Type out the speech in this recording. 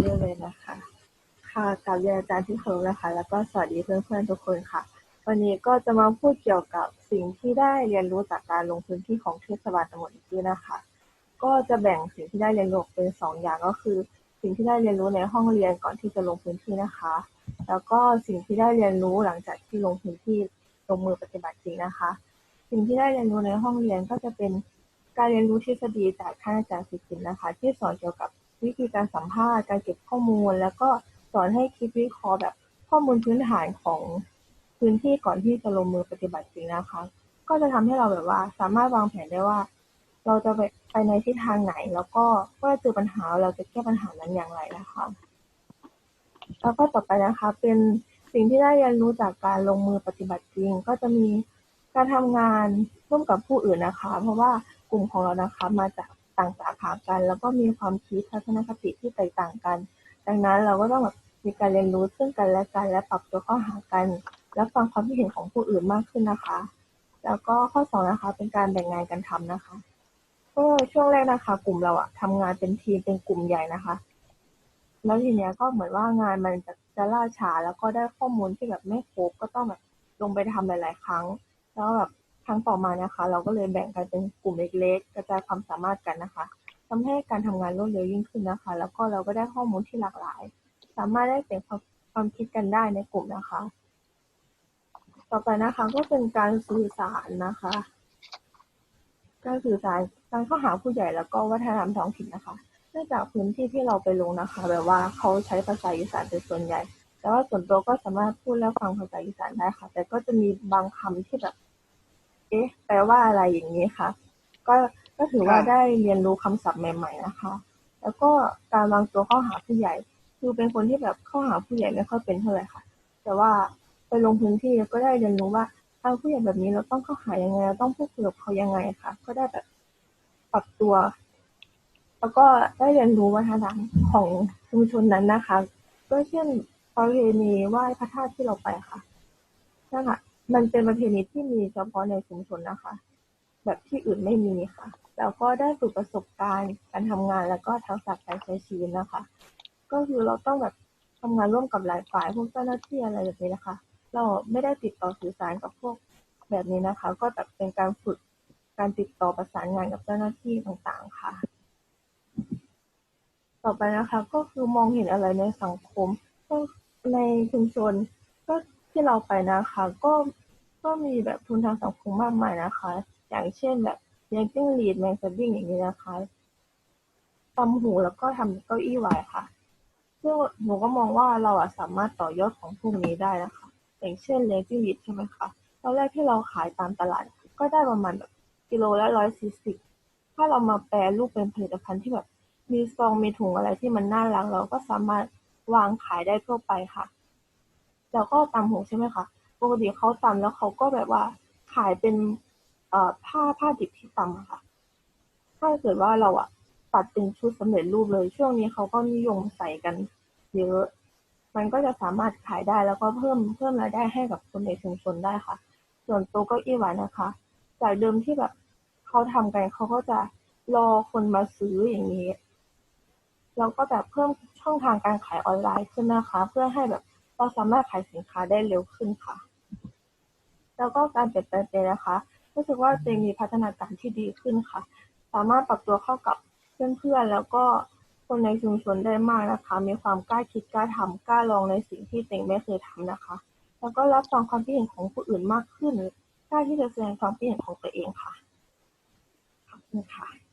เรื่อยๆเลยนะคะ ค่ะกับเรียนอาจารย์ที่เคารพนะคะ แล้วก็สวัสดีเพื่อนๆทุกคนค่ะ วันนี้ก็จะมาพูดเกี่ยวกับสิ่งที่ได้เรียนรู้จากการลงพื้นที่ของเทศบาลตำบลอีกทีนะคะ ก็จะแบ่งสิ่งที่ได้เรียนรู้เป็นสองอย่างก็คือ สิ่งที่ได้เรียนรู้ในห้องเรียนก่อนที่จะลงพื้นที่นะคะ แล้วก็สิ่งที่ได้เรียนรู้หลังจากที่ลงพื้นที่ลงมือปฏิบัติจริงนะคะ สิ่งที่ได้เรียนรู้ในห้องเรียนก็จะเป็นการเรียนรู้ทฤษฎีจากท่านอาจารย์สุจินต์นะคะ ที่สอนเกี่ยวกับ วิธีการสัมภาษณ์ การเก็บข้อมูล แล้วก็สอนให้คิดวิเคราะห์แบบข้อมูลพื้นฐานของพื้นที่ก่อนที่จะลงมือปฏิบัติจริงนะคะ ก็จะทำให้เราแบบว่าสามารถวางแผนได้ว่า เราจะไปไปในทิศทางไหน แล้วก็เมื่อเจอปัญหาเราจะแก้ปัญหานั้นอย่างไรนะคะ แล้วก็ต่อไปนะคะ เป็นสิ่งที่ได้เรียนรู้จากการลงมือปฏิบัติจริง ก็จะมีการทำงานร่วมกับผู้อื่นนะคะ เพราะว่ากลุ่มของเรานะคะมาจาก ต่างสาขากัน แล้วก็มีความคิดทัศนคติที่แตกต่างกัน ดังนั้นเราก็ต้องแบบมีการเรียนรู้ซึ่งกันและกันและปรับตัวเข้าหากัน และฟังความคิดเห็นของผู้อื่นมากขึ้นนะคะ แล้วก็ข้อสองนะคะเป็นการแบ่งงานกันทำนะคะก็ช่วงแรกนะคะ กลุ่มเราอะทำงานเป็นทีมเป็นกลุ่มใหญ่นะคะแล้วทีเนี้ยก็เหมือนว่างานมันจะจะล่าช้าแล้วก็ได้ข้อมูลที่แบบไม่ครบก็ต้องแบบลงไปทำหลาย ๆ ครั้ง แล้วแบบ รั้งต่อมานะคะ เราก็เลยแบ่งกันเป็นกลุ่มเล็กๆ กระจายความสามารถกันนะคะทำให้การทำงานรวดเร็วยิ่งขึ้นนะคะ แล้วก็เราก็ได้ข้อมูลที่หลากหลาย สามารถได้เปลี่ยนความความคิดกันได้ในกลุ่มนะคะ ต่อไปนะคะก็เป็นการสื่อสารนะคะ การสื่อสารการเข้าหาผู้ใหญ่แล้วก็วัฒนธรรมท้องถิ่นนะคะเนื่องจากพื้นที่ที่เราไปลงนะคะ แบบว่าเขาใช้ภาษาอีสานเป็นส่วนใหญ่แต่ว่าส่วนตัวก็สามารถพูดและฟังภาษาอีสานได้ค่ะ แต่ก็จะมีบางคำที่แบบ เอ๊ะ แปลว่าอะไรอย่างนี้ค่ะ ก็ ก็ถือว่าค่ะได้เรียนรู้คำศัพท์ใหม่ ๆ นะคะ แล้วก็การวางตัวเข้าหาผู้ใหญ่ คือเป็นคนที่แบบเข้าหาผู้ใหญ่ไม่ค่อยเป็นเท่าไหร่ค่ะ แต่ว่าไปลงพื้นที่ก็ได้เรียนรู้ว่าทางผู้ใหญ่แบบนี้เราต้องเข้าหายังไงเราต้องพูดคุยกับเขายังไงค่ะ ก็ได้แบบปรับตัว แล้วก็ได้เรียนรู้วัฒนธรรมของชุมชนนั้นนะคะ ก็เช่นประเพณีไหว้พระธาตุที่เราไปค่ะนั่นค่ะ มันเป็นประเพณีที่มีเฉพาะในชุมชนนะคะ แบบที่อื่นไม่มีค่ะ แล้วก็ได้ฝึกประสบการณ์การทำงานแล้วก็ทักษะการใช้ชีวิตนะคะ ก็คือเราต้องแบบทำงานร่วมกับหลายฝ่ายพวกเจ้าหน้าที่อะไรแบบนี้นะคะ เราไม่ได้ติดต่อสื่อสารกับพวกแบบนี้นะคะ ก็แบบเป็นการฝึกการติดต่อประสานงานกับเจ้าหน้าที่ต่างๆค่ะ ต่อไปนะคะ ก็คือมองเห็นอะไรในสังคมก็ในชุมชนก็ ที่เราไปนะคะ ก็ก็มีแบบทุนทางสังคมมากมายนะคะ อย่างเช่นแบบเลี้ยงจิ้งหรีดแมงสดิ้งอย่างนี้นะคะตำหูแล้วก็ทำเก้าอี้ไว้ค่ะซึ่งหนูก็มองว่าเราอะสามารถต่อยอดของพวกนี้ได้นะคะ อย่างเช่นเลี้ยงจิ้งหรีดใช่ไหมคะตอนแรกที่เราขายตามตลาด ก็ได้ประมาณแบบกิโลละร้อยสี่สิบถ้าเรามาแปรรูปเป็นผลิตภัณฑ์ที่แบบมีซองมีถุงอะไรที่มันน่ารักเราก็สามารถวางขายได้ทั่วไปค่ะ แล้วก็ตำหูใช่ไหมคะ ปกติเขาตำแล้วเขาก็แบบว่าขายเป็นเอ่อผ้าผ้าดิบที่ตำอะค่ะ ถ้าเกิดว่าเราอะตัดเป็นชุดสำเร็จรูปเลย ช่วงนี้เขาก็นิยมใส่กันเยอะ มันก็จะสามารถขายได้แล้วก็เพิ่มเพิ่มรายได้ให้กับคนในชุมชนได้ค่ะ ส่วนโต๊ะเก้าอี้หวานนะคะ จากเดิมที่แบบเขาทำกันเขาก็จะรอคนมาซื้ออย่างนี้ เราก็แบบเพิ่มช่องทางการขายออนไลน์ขึ้นนะคะ เพื่อให้แบบ เราสามารถขายสินค้าได้เร็วขึ้นค่ะ แล้วก็การเปลี่ยนแปลงไปนะคะรู้สึกว่าตัวเองมีพัฒนาการที่ดีขึ้นค่ะ สามารถปรับตัวเข้ากับเพื่อนๆแล้วก็คนในชุมชนได้มากนะคะ มีความกล้าคิดกล้าทำกล้าลองในสิ่งที่ตัวเองไม่เคยทำนะคะ แล้วก็รับฟังความคิดเห็นของผู้อื่นมากขึ้นกล้าที่จะแสดงความคิดเห็นของตัวเองค่ะขอบคุณค่ะ